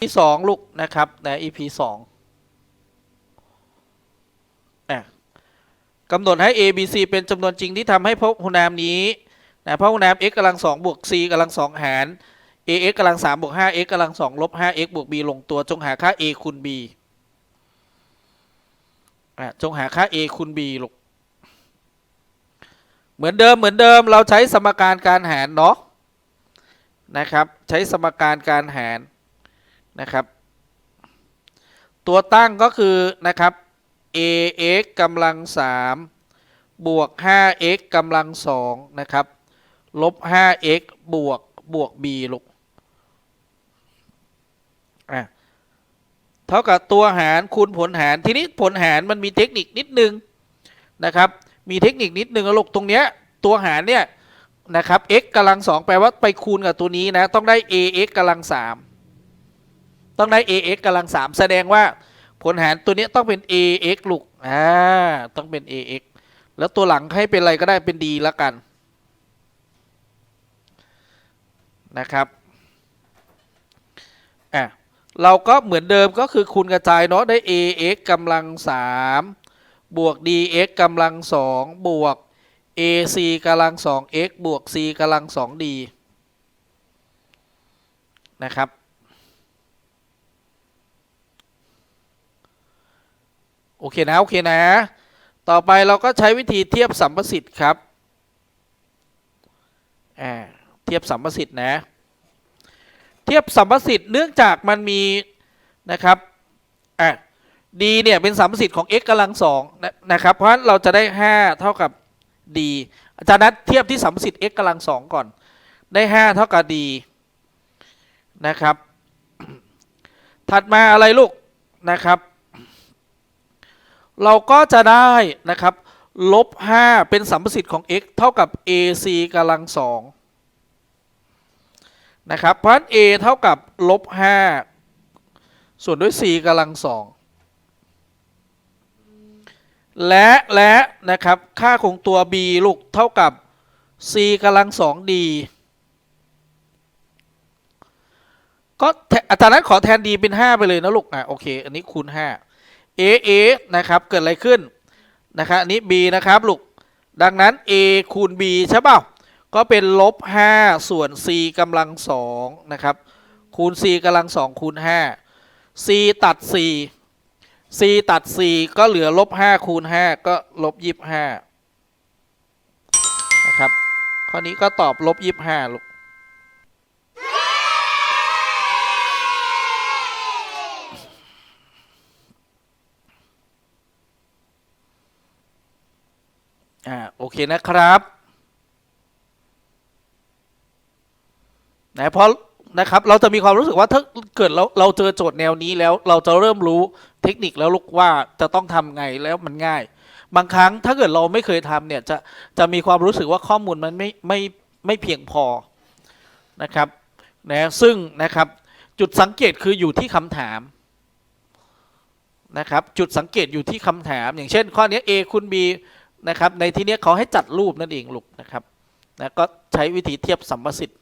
ที่สองลูกนะครับนะ EP สองอะกำหนดให้ A B C เป็นจำนวนจริงที่ทำให้พหุนามนี้นะพหุนาม x กำลังสองบวก c กำลังสองหาร a x กำลังสามบวกห้า x กำลังสองลบห้า x บวก b ลงตัวจงหาค่า a คูณ b จงหาค่า a คูณ b ลูกเหมือนเดิมเหมือนเดิมเราใช้สมการการหารเนาะนะครับ ใช้สมการการหาร นะครับ ตัวตั้งก็คือนะครับ ax กำลัง3บวก 5x กำลัง2นะครับ ลบ 5x บวก บวก b ลูกอะเท่ากับตัวหารคูณผลหาร ทีนี้ผลหารมันมีเทคนิคนิดนึงนะครับ มีเทคนิคนิดนึงลูกตรงเนี้ยตัวหารเนี่ยนะครับ x กำลังสองแปลว่าไปคูณกับตัวนี้นะ ต้องได้ ax กำลังสาม ต้องได้ ax กำลังสามแสดงว่าผลหารตัวนี้ต้องเป็น ax ลูกอ่าต้องเป็น ax แล้วตัวหลังให้เป็นอะไรก็ได้เป็น d แล้วกันนะครับอะเราก็เหมือนเดิมก็คือคูณกระจายเนาะได้ ax กำลังสามบวก dx กำลังสองบวก ac กำลังสอง x บวก c กำลังสอง d นะครับ โอเคนะโอเคนะ ต่อไปเราก็ใช้วิธีเทียบสัมประสิทธิ์ครับอ่าเทียบสัมประสิทธิ์นะ เทียบสัมประสิทธิ์เนื่องจากมันมีนะครับอะ d เนี่ยเป็นสัมประสิทธิ์ของ x กำลังสองนะครับ เพราะฉะนั้นเราจะได้ 5 เท่ากับ d อาจารย์นัดเทียบที่สัมประสิทธิ์ x กำลังสองก่อน ได้ 5 เท่ากับ d นะครับ ถัดมาอะไรลูกนะครับ เราก็จะได้นะครับลบ 5 เป็นสัมประสิทธิ์ของ x เท่ากับ ac กำลังสองนะครับเพราะฉะนั้น a เท่ากับลบ 5 ส่วนด้วย c กำลังสองและและนะครับค่าของตัว b ลูกเท่ากับ c กำลังสอง d ก็อาจารย์นั้นขอแทน d เป็น 5 ไปเลยนะลูกอะโอเค อันนี้คูณ 5 a a นะครับเกิดอะไรขึ้นนะครับอันนี้ b นะครับลูกดังนั้น a คูณ b ใช่เปล่าก็เป็นลบ5ส่วน c กำลังสองนะครับคูณ c กำลังสองคูณ 5 c ตัด4 c ตัด4ก็เหลือลบ5คูณ 5 ก็ลบ25นะครับข้อนี้ก็ตอบลบ25ลูก อ่าโอเคนะครับนะเพราะนะครับเราจะมีความรู้สึกว่าถ้าเกิดเราเราเจอโจทย์แนวนี้แล้วเราจะเริ่มรู้เทคนิคแล้วลูกว่าจะต้องทำไงแล้วมันง่าย บางครั้งถ้าเกิดเราไม่เคยทำเนี่ยจะจะมีความรู้สึกว่าข้อมูลมันไม่ไม่ไม่เพียงพอนะครับนะซึ่งนะครับจุดสังเกตคืออยู่ที่คำถามนะครับจุดสังเกตอยู่ที่คำถาม อย่างเช่น ข้อนี้ A คูณ B นะครับในที่นี้เขาให้จัดรูปนั่นเองลูกนะครับนะก็ใช้วิธีเทียบสัมประสิทธิ์